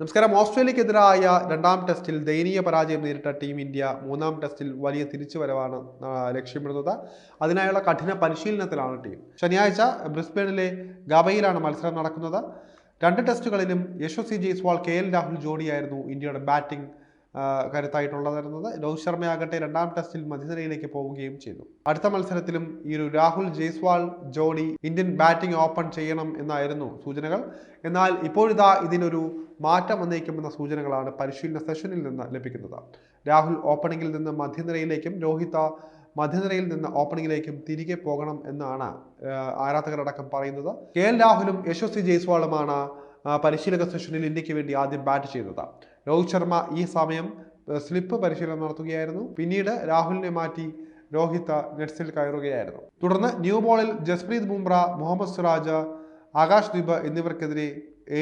നമസ്കാരം. ഓസ്ട്രേലിയക്കെതിരായ രണ്ടാം ടെസ്റ്റിൽ ദയനീയ പരാജയം നേരിട്ട ടീം ഇന്ത്യ മൂന്നാം ടെസ്റ്റിൽ വലിയ തിരിച്ചുവരവാണ് വരവാണ് ലക്ഷ്യമിടുന്നത്. അതിനായുള്ള കഠിന പരിശീലനത്തിലാണ് ടീം. ശനിയാഴ്ച ബ്രിസ്ബേണിലെ ഗബയിലാണ് മത്സരം നടക്കുന്നത്. രണ്ട് ടെസ്റ്റുകളിലും യശസ്വി ജയ്സ്വാൾ കെ എൽ രാഹുൽ ജോഡിയായിരുന്നു ഇന്ത്യയുടെ ബാറ്റിംഗ് കരുത്തായിട്ടുള്ളതായിരുന്നത്. രോഹിത് ശർമ്മയാകട്ടെ രണ്ടാം ടെസ്റ്റിൽ മധ്യനിരയിലേക്ക് പോവുകയും ചെയ്തു. അടുത്ത മത്സരത്തിലും ഈ ഒരു രാഹുൽ ജയ്സ്വാൾ ജോഡി ഇന്ത്യൻ ബാറ്റിംഗ് ഓപ്പൺ ചെയ്യണം എന്നായിരുന്നു സൂചനകൾ. എന്നാൽ ഇപ്പോഴിതാ ഇതിനൊരു മാറ്റം വന്നേക്കുമെന്ന സൂചനകളാണ് പരിശീലന സെഷനിൽ നിന്ന് ലഭിക്കുന്നത്. രാഹുൽ ഓപ്പണിംഗിൽ നിന്ന് മധ്യനിരയിലേക്കും രോഹിത മധ്യനിരയിൽ നിന്ന് ഓപ്പണിംഗിലേക്കും തിരികെ പോകണം എന്നാണ് ആരാധകരടക്കം പറയുന്നത്. കെ എൽ രാഹുലും യശസ്വി ജയ്സ്വാളുമാണ് പരിശീലക സെഷനിൽ ഇന്ത്യയ്ക്ക് വേണ്ടി ആദ്യം ബാറ്റ് ചെയ്തത്. രോഹിത് ശർമ്മ ഈ സമയം സ്ലിപ്പ് പരിശീലനം നടത്തുകയായിരുന്നു. പിന്നീട് രാഹുലിനെ മാറ്റി രോഹിത് നെറ്റ്സിൽ കയറുകയായിരുന്നു. തുടർന്ന് ന്യൂ ബോളിൽ ജസ്പ്രീത് ബുംറ മുഹമ്മദ് സിറാജ് ആകാശ് ദീപ് എന്നിവർക്കെതിരെ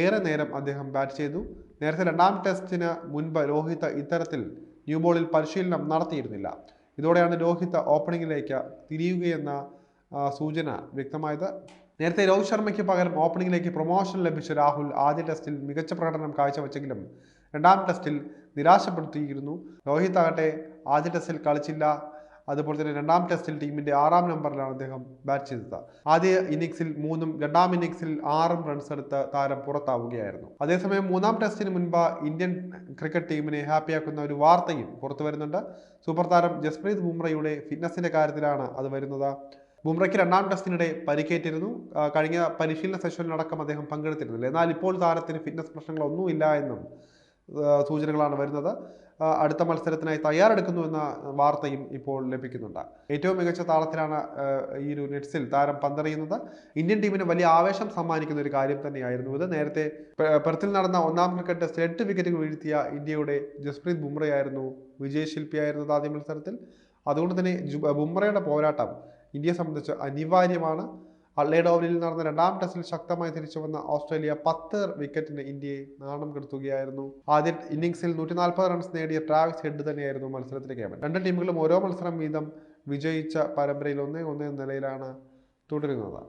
ഏറെ നേരം അദ്ദേഹം ബാറ്റ് ചെയ്തു. നേരത്തെ രണ്ടാം ടെസ്റ്റിന് മുൻപ് രോഹിത് ഇത്തരത്തിൽ ന്യൂ ബോളിൽ പരിശീലനം നടത്തിയിരുന്നില്ല. ഇതോടെയാണ് രോഹിത് ഓപ്പണിങ്ങിലേക്ക് തിരിയുകയെന്ന സൂചന വ്യക്തമായത്. നേരത്തെ രോഹിത് ശർമ്മയ്ക്ക് പകരം ഓപ്പണിങ്ങിലേക്ക് പ്രൊമോഷൻ ലഭിച്ച രാഹുൽ ആദ്യ ടെസ്റ്റിൽ മികച്ച പ്രകടനം കാഴ്ചവെച്ചെങ്കിലും രണ്ടാം ടെസ്റ്റിൽ നിരാശപ്പെടുത്തിയിരുന്നു. രോഹിത് ആകട്ടെ ആദ്യ ടെസ്റ്റിൽ കളിച്ചില്ല. അതുപോലെ തന്നെ രണ്ടാം ടെസ്റ്റിൽ ടീമിന്റെ ആറാം നമ്പറിലാണ് അദ്ദേഹം ബാറ്റ് ചെയ്തത്. ആദ്യ ഇന്നിങ്സിൽ മൂന്നും രണ്ടാം ഇന്നിങ്സിൽ ആറും റൺസ് എടുത്ത് താരം പുറത്താവുകയായിരുന്നു. അതേസമയം മൂന്നാം ടെസ്റ്റിന് മുൻപ് ഇന്ത്യൻ ക്രിക്കറ്റ് ടീമിനെ ഹാപ്പിയാക്കുന്ന ഒരു വാർത്തയും പുറത്തു വരുന്നുണ്ട്. സൂപ്പർ താരം ജസ്പ്രീത് ബുംറയുടെ ഫിറ്റ്നസിന്റെ കാര്യത്തിലാണ് അത് വരുന്നത്. ബുംറയ്ക്ക് രണ്ടാം ടെസ്റ്റിനിടെ പരിക്കേറ്റിരുന്നു. കഴിഞ്ഞ പരിശീലന സെഷനിലടക്കം അദ്ദേഹം പങ്കെടുത്തിരുന്നില്ല. എന്നാൽ ഇപ്പോൾ താരത്തിന് ഫിറ്റ്നസ് പ്രശ്നങ്ങളൊന്നുമില്ല എന്നും സൂചനകളാണ് വരുന്നത്. അടുത്ത മത്സരത്തിനായി തയ്യാറെടുക്കുന്നു എന്ന വാർത്തയും ഇപ്പോൾ ലഭിക്കുന്നുണ്ട്. ഏറ്റവും മികച്ച താളത്തിലാണ് ഈ ഒരു നെറ്റ്സിൽ താരം പന്തറിയുന്നത്. ഇന്ത്യൻ ടീമിന് വലിയ ആവേശം സമ്മാനിക്കുന്ന ഒരു കാര്യം തന്നെയായിരുന്നു ഇത്. നേരത്തെ പെർത്തിൽ നടന്ന ഒന്നാം ക്രിക്കറ്റ് ടെസ്റ്റിൽ എട്ട് വിക്കറ്റുകൾ വീഴ്ത്തിയ ഇന്ത്യയുടെ ജസ്പ്രീത് ബുംറയായിരുന്നു വിജയശില്പിയായിരുന്നത് ആദ്യ മത്സരത്തിൽ. അതുകൊണ്ട് തന്നെ ബുംറയുടെ പോരാട്ടം ഇന്ത്യയെ സംബന്ധിച്ച് അനിവാര്യമാണ്. അള്ളേഡ് ഓവലിൽ നടന്ന രണ്ടാം ടെസ്റ്റിൽ ശക്തമായി തിരിച്ചു വന്ന ഓസ്ട്രേലിയ പത്ത് വിക്കറ്റിന് ഇന്ത്യയെ നാണം കെടുത്തുകയായിരുന്നു. ആദ്യ ഇന്നിംഗ്സിൽ നൂറ്റി നാൽപ്പത് റൺസ് നേടിയ ട്രാവിസ് ഹെഡ് തന്നെയായിരുന്നു മത്സരത്തിലെ ക്യാപ്റ്റൻ രണ്ട് ടീമുകളും ഓരോ മത്സരം വീതം വിജയിച്ച പരമ്പരയിൽ ഒന്നേ ഒന്നേ നിലയിലാണ് തുടരുന്നത്.